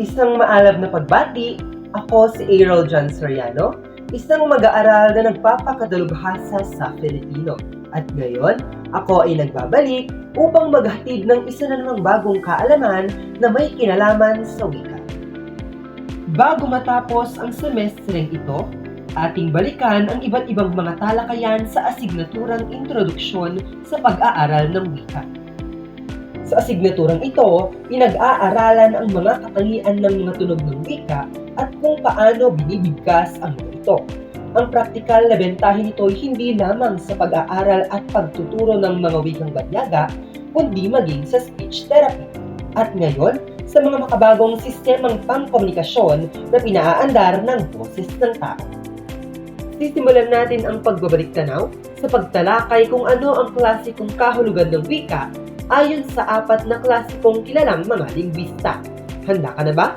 Isang maalab na pagbati, ako si Errol John Soriano, isang mag-aaral na nagpapakadalubhasa sa Filipino. At ngayon, ako ay nagbabalik upang maghatid ng isa na namang bagong kaalaman na may kinalaman sa wika. Bago matapos ang semestreng ito, ating balikan ang iba't ibang mga talakayan sa asignaturang introduksyon sa pag-aaral ng wika. Sa asignaturang ito, pinag-aaralan ang mga katangian ng mga tunog ng wika at kung paano binibigkas ang mga ito. Ang praktikal na bentahin nito ay hindi lamang sa pag-aaral at pagtuturo ng mga wikang banyaga, kundi maging sa speech therapy. At ngayon, sa mga makabagong sistemang pangkomunikasyon na pinaaandar ng boses ng tao. Sisimulan natin ang pagbabalik tanaw sa pagtalakay kung ano ang klasikong kahulugan ng wika ayon sa apat na klasikong kilalang mga lingwista. Handa ka na ba?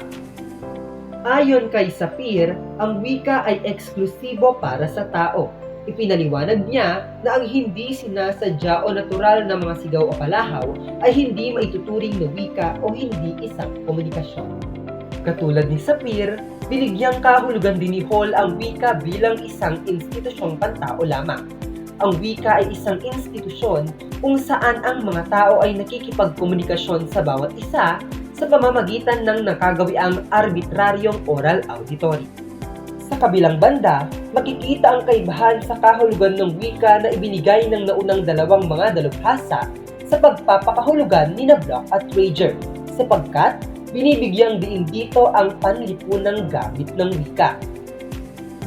Ayon kay Sapir, ang wika ay eksklusibo para sa tao. Ipinaliwanag niya na ang hindi sinasadya o natural na mga sigaw o palahaw ay hindi maituturing na wika o hindi isang komunikasyon. Katulad ni Sapir, binigyang kahulugan din ni Hall ang wika bilang isang institusyong pantao lamang. Ang wika ay isang institusyon kung saan ang mga tao ay nakikipagkomunikasyon sa bawat isa sa pamamagitan ng nakagawiang arbitraryong oral auditory. Sa kabilang banda, makikita ang kaibahan sa kahulugan ng wika na ibinigay ng naunang dalawang mga dalubhasa sa pagpapakahulugan ni na at Wager, sapagkat binibigyang diin dito ang panlipunang gamit ng wika.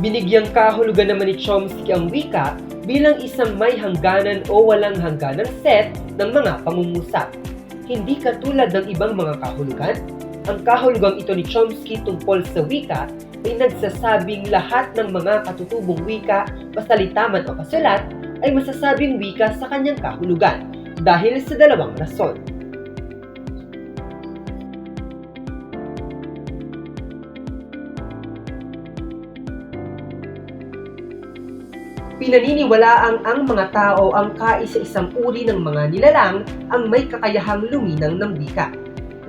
Binigyang kahulugan naman ni Chomsky ang wika bilang isang may hangganan o walang hangganan set ng mga pangungusap. Hindi katulad ng ibang mga kahulugan, ang kahulugang ito ni Chomsky tungkol sa wika ay nagsasabing lahat ng mga katutubong wika, pasalita man o pasulat, ay masasabing wika sa kanyang kahulugan dahil sa dalawang rason. Pinaniniwalaang ang mga tao ang kaisa-isang uri ng mga nilalang ang may kakayahang luminang ng wika.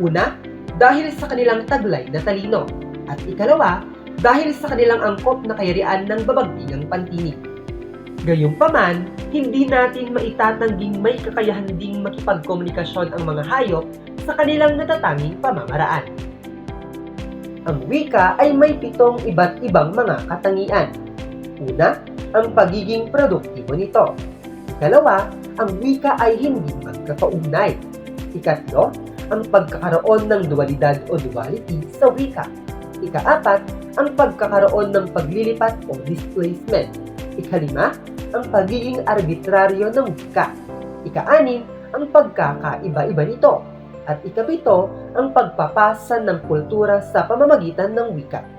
Una, dahil sa kanilang taglay na talino. At ikalawa, dahil sa kanilang angkop na kayarian ng babagtingang pantinig. Gayunpaman, hindi natin maitatangging may kakayahan ding makipagkomunikasyon ang mga hayop sa kanilang natatanging pamamaraan. Ang wika ay may pitong iba't ibang mga katangian. Una, ang pagiging produktibo nito. Ikalawa, ang wika ay hindi magkakaugnay. Ikatlo, ang pagkakaroon ng dualidad o duality sa wika. Ikaapat, ang pagkakaroon ng paglilipat o displacement. Ikalima, ang pagiging arbitraryo ng wika. Ikaanim, ang pagkakaiba-iba nito. At ikapito, ang pagpapasa ng kultura sa pamamagitan ng wika.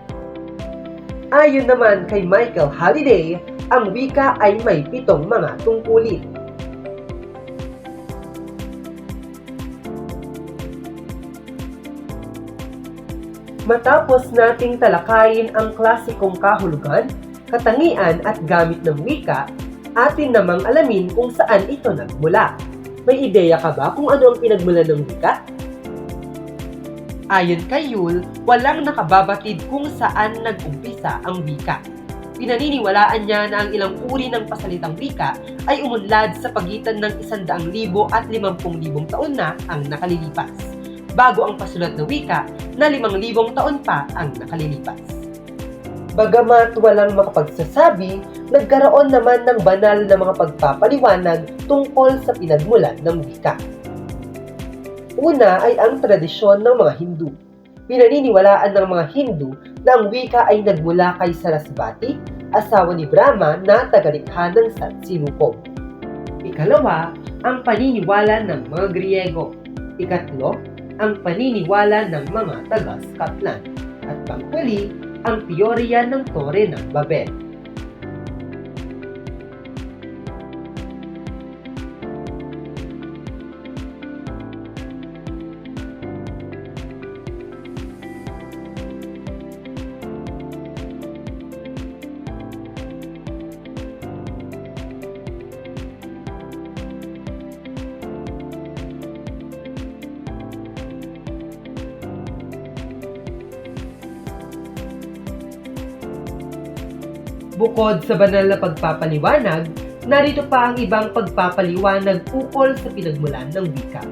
Ayon naman kay Michael Halliday, ang wika ay may pitong mga tungkulin. Matapos nating talakayin ang klasikong kahulugan, katangian at gamit ng wika, atin namang alamin kung saan ito nagmula. May ideya ka ba kung ano ang pinagmula ng wika? Ayon kay Yule, walang nakababatid kung saan nag-umpisa ang wika. Pinaniniwalaan niya na ang ilang uri ng pasalitang wika ay umunlad sa pagitan ng 100,000 at 50,000 taon na ang nakalilipas, bago ang pasulat na wika na 5,000 taon pa ang nakalilipas. Bagamat walang makapagsasabi, nagkaroon naman ng banal na mga pagpapaliwanag tungkol sa pinagmulan ng wika. Una ay ang tradisyon ng mga Hindu. Pinaniniwalaan ng mga Hindu na ang wika ay nagmula kay Sarasvati, asawa ni Brahma na tagalikha ng Satsinuko. Ikalawa, ang paniniwala ng mga Griego. Ikatlo, ang paniniwala ng mga taga-Scotland. At panghuli, ang teorya ng Tore ng Babel. Bukod sa banal na pagpapaliwanag, narito pa ang ibang pagpapaliwanag ukol sa pinagmulan ng wika.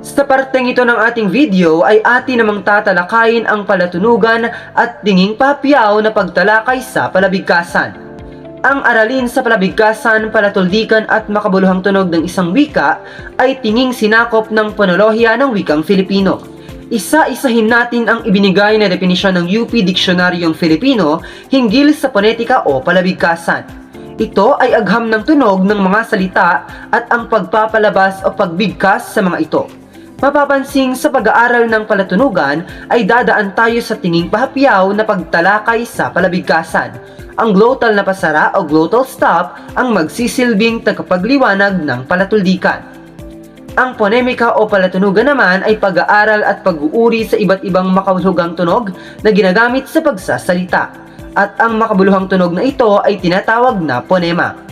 Sa parteng ito ng ating video ay atin namang tatalakayin ang palatunugan at tinging papiyaw na pagtalakay sa palabigkasan. Ang aralin sa palabigkasan, palatuldikan at makabuluhang tunog ng isang wika ay tinging sinakop ng ponolohiya ng wikang Filipino. Isa-isahin natin ang ibinigay na definisyon ng UP Diksionaryong Filipino hinggil sa ponetika o palabigkasan. Ito ay agham ng tunog ng mga salita at ang pagpapalabas o pagbigkas sa mga ito. Mapapansing sa pag-aaral ng palatunugan ay dadaan tayo sa tinging pahapyaw na pagtalakay sa palabigkasan. Ang glottal na pasara o glottal stop ang magsisilbing tagapagliwanag ng palatuldikan. Ang ponemika o palatunugan naman ay pag-aaral at pag-uuri sa iba't ibang makahulugang tunog na ginagamit sa pagsasalita. At ang makabuluhang tunog na ito ay tinatawag na ponema.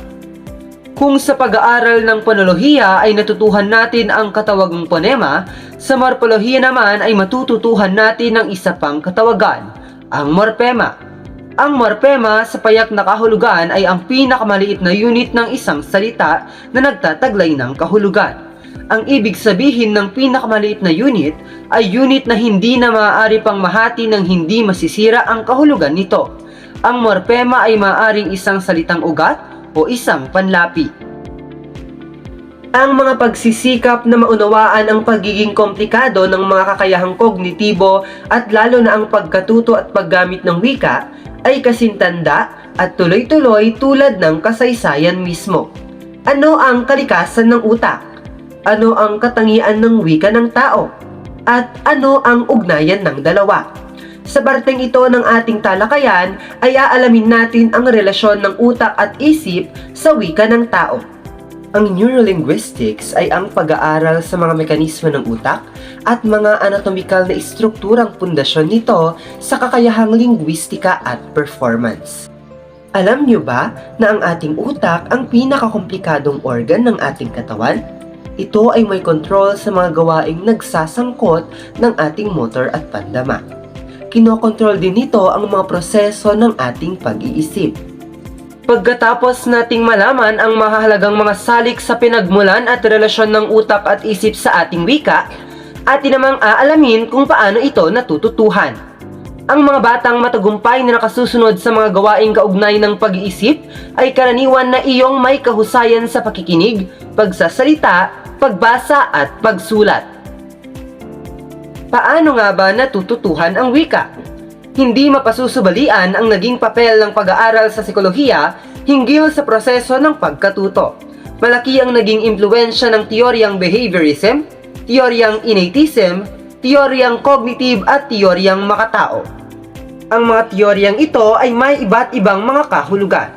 Kung sa pag-aaral ng ponolohiya ay natutuhan natin ang katawagang ponema, sa morpolohiya naman ay matututuhan natin ang isa pang katawagan, ang morpema. Ang morpema sa payak na kahulugan ay ang pinakamaliit na unit ng isang salita na nagtataglay ng kahulugan. Ang ibig sabihin ng pinakamaliit na unit ay unit na hindi na maaari pang mahati ng hindi masisira ang kahulugan nito. Ang morpema ay maaaring isang salitang ugat o isang panlapi. Ang mga pagsisikap na maunawaan ang pagiging komplikado ng mga kakayahang kognitibo at lalo na ang pagkatuto at paggamit ng wika ay kasintanda at tuloy-tuloy tulad ng kasaysayan mismo. Ano ang kalikasan ng utak? Ano ang katangian ng wika ng tao? At ano ang ugnayan ng dalawa? Sa barteng ito ng ating talakayan ay aalamin natin ang relasyon ng utak at isip sa wika ng tao. Ang neurolinguistics ay ang pag-aaral sa mga mekanismo ng utak at mga anatomikal na estrukturang pundasyon nito sa kakayahang lingwistika at performance. Alam niyo ba na ang ating utak ang pinakakomplikadong organ ng ating katawan? Ito ay may control sa mga gawaing nagsasangkot ng ating motor at pandama. Kinokontrol din nito ang mga proseso ng ating pag-iisip. Pagkatapos nating malaman ang mahalagang mga salik sa pinagmulan at relasyon ng utak at isip sa ating wika, atin namang aalamin kung paano ito natututuhan. Ang mga batang matagumpay na nakasusunod sa mga gawaing kaugnay ng pag-iisip ay karaniwan na iyong may kahusayan sa pakikinig, pagsasalita, pagbasa at pagsulat. Paano nga ba natututuhan ang wika? Hindi mapasusubalian ang naging papel ng pag-aaral sa psikolohiya hinggil sa proseso ng pagkatuto. Malaki ang naging impluensya ng teoryang behaviorism, teoryang innatism, teoryang cognitive at teoryang makatao. Ang mga teoryang ito ay may iba't ibang mga kahulugan.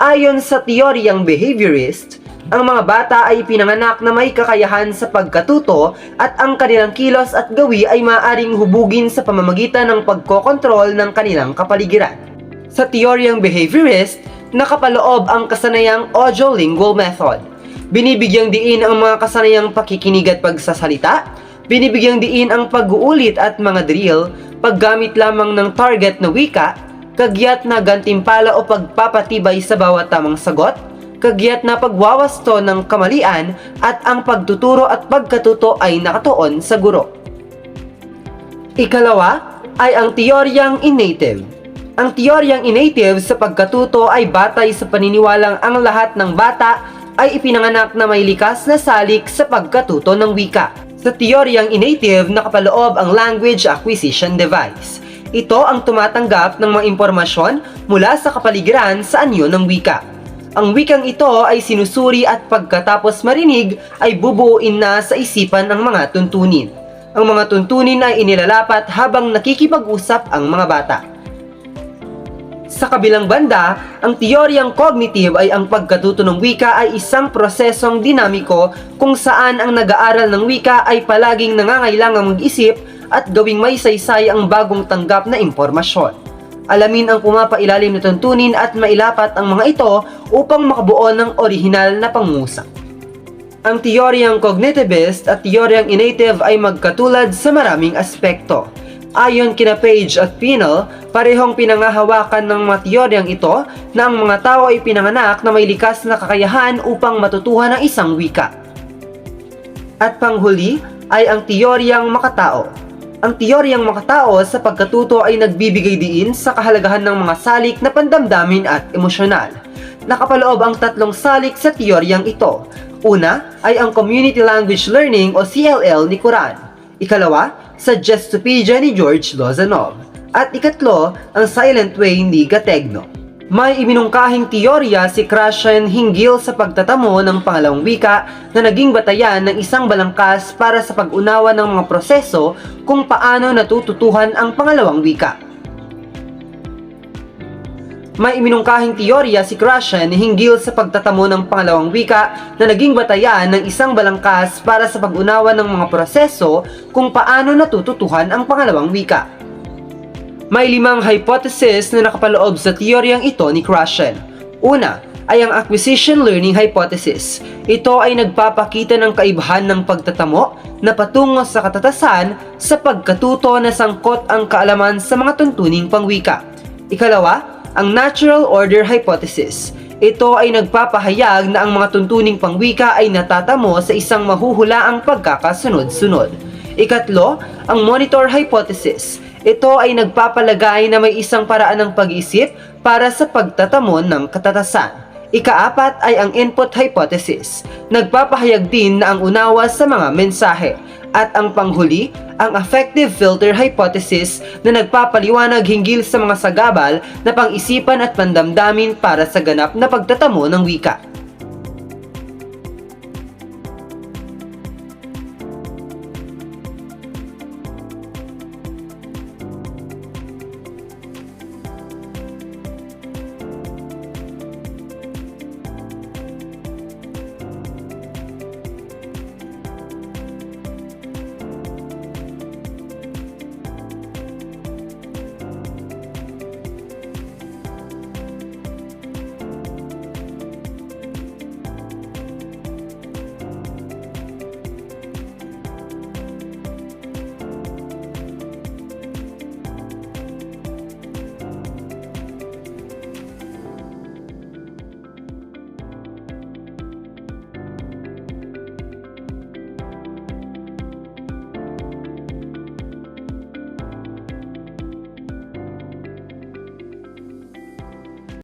Ayon sa teoryang behaviorist, ang mga bata ay pinanganak na may kakayahan sa pagkatuto at ang kanilang kilos at gawi ay maaaring hubugin sa pamamagitan ng pagkokontrol ng kanilang kapaligiran. Sa teoryang behaviorist, nakapaloob ang kasanayang audiolingual method. Binibigyang diin ang mga kasanayang pakikinig at pagsasalita, binibigyang diin ang pag-uulit at mga drill, paggamit lamang ng target na wika, kagyat na gantimpala o pagpapatibay sa bawat tamang sagot, kagyat na pagwawasto ng kamalian at ang pagtuturo at pagkatuto ay nakatuon sa guro. Ikalawa ay ang teoryang innative. Ang teoryang innative sa pagkatuto ay batay sa paniniwalang ang lahat ng bata ay ipinanganak na may likas na salik sa pagkatuto ng wika. Sa teoryang innative, nakapaloob ang language acquisition device. Ito ang tumatanggap ng mga impormasyon mula sa kapaligiran sa anyo ng wika. Ang wikang ito ay sinusuri at pagkatapos marinig ay bubuuin na sa isipan ng mga tuntunin. Ang mga tuntunin ay inilalapat habang nakikipag-usap ang mga bata. Sa kabilang banda, ang teoryang cognitive ay ang pagkatuto ng wika ay isang prosesong dinamiko kung saan ang nag-aaral ng wika ay palaging nangangailangang mag-isip at gawing may saysay ang bagong tanggap na impormasyon. Alamin ang pumapailalim na tuntunin at mailapat ang mga ito upang makabuo ng orihinal na pangusap. Ang teoryang cognitivist at teoryang innative ay magkatulad sa maraming aspekto. Ayon kina Page at Pinel, parehong pinangahawakan ng mga teoryang ito na ang mga tao ay pinanganak na may likas na kakayahan upang matutuhan ng isang wika. At panghuli ay ang teoryang makatao. Ang teoryang makatao sa pagkatuto ay nagbibigay diin sa kahalagahan ng mga salik na pandamdamin at emosyonal. Nakapaloob ang tatlong salik sa teoryang ito. Una ay ang Community Language Learning o CLL ni Quran. Ikalawa, sa Gestopedia ni George Lozanov. At ikatlo, ang Silent Way ni Gategno. May iminungkahing teorya si Krashen hinggil sa pagtatamo ng pangalawang wika na naging batayan ng isang balangkas para sa pag-unawa ng mga proseso kung paano natututuhan ang pangalawang wika. May iminungkahing teorya si Krashen hinggil sa pagtatamo ng pangalawang wika na naging batayan ng isang balangkas para sa pag-unawa ng mga proseso kung paano natututuhan ang pangalawang wika. May limang hypothesis na nakapaloob sa teoryang ito ni Krashen. Una, ay ang acquisition learning hypothesis. Ito ay nagpapakita ng kaibahan ng pagtatamo na patungo sa katatasan sa pagkatuto na sangkot ang kaalaman sa mga tuntuning pangwika. Ikalawa, ang natural order hypothesis. Ito ay nagpapahayag na ang mga tuntuning pangwika ay natatamo sa isang mahuhulaang pagkakasunod-sunod. Ikatlo, ang monitor hypothesis. Ito ay nagpapalagay na may isang paraan ng pag-iisip para sa pagtatamo ng katatasan. Ikaapat ay ang input hypothesis. Nagpapahayag din na ang unawa sa mga mensahe. At ang panghuli, ang affective filter hypothesis na nagpapaliwanag hinggil sa mga sagabal na pang-isipan at pandamdamin para sa ganap na pagtatamo ng wika.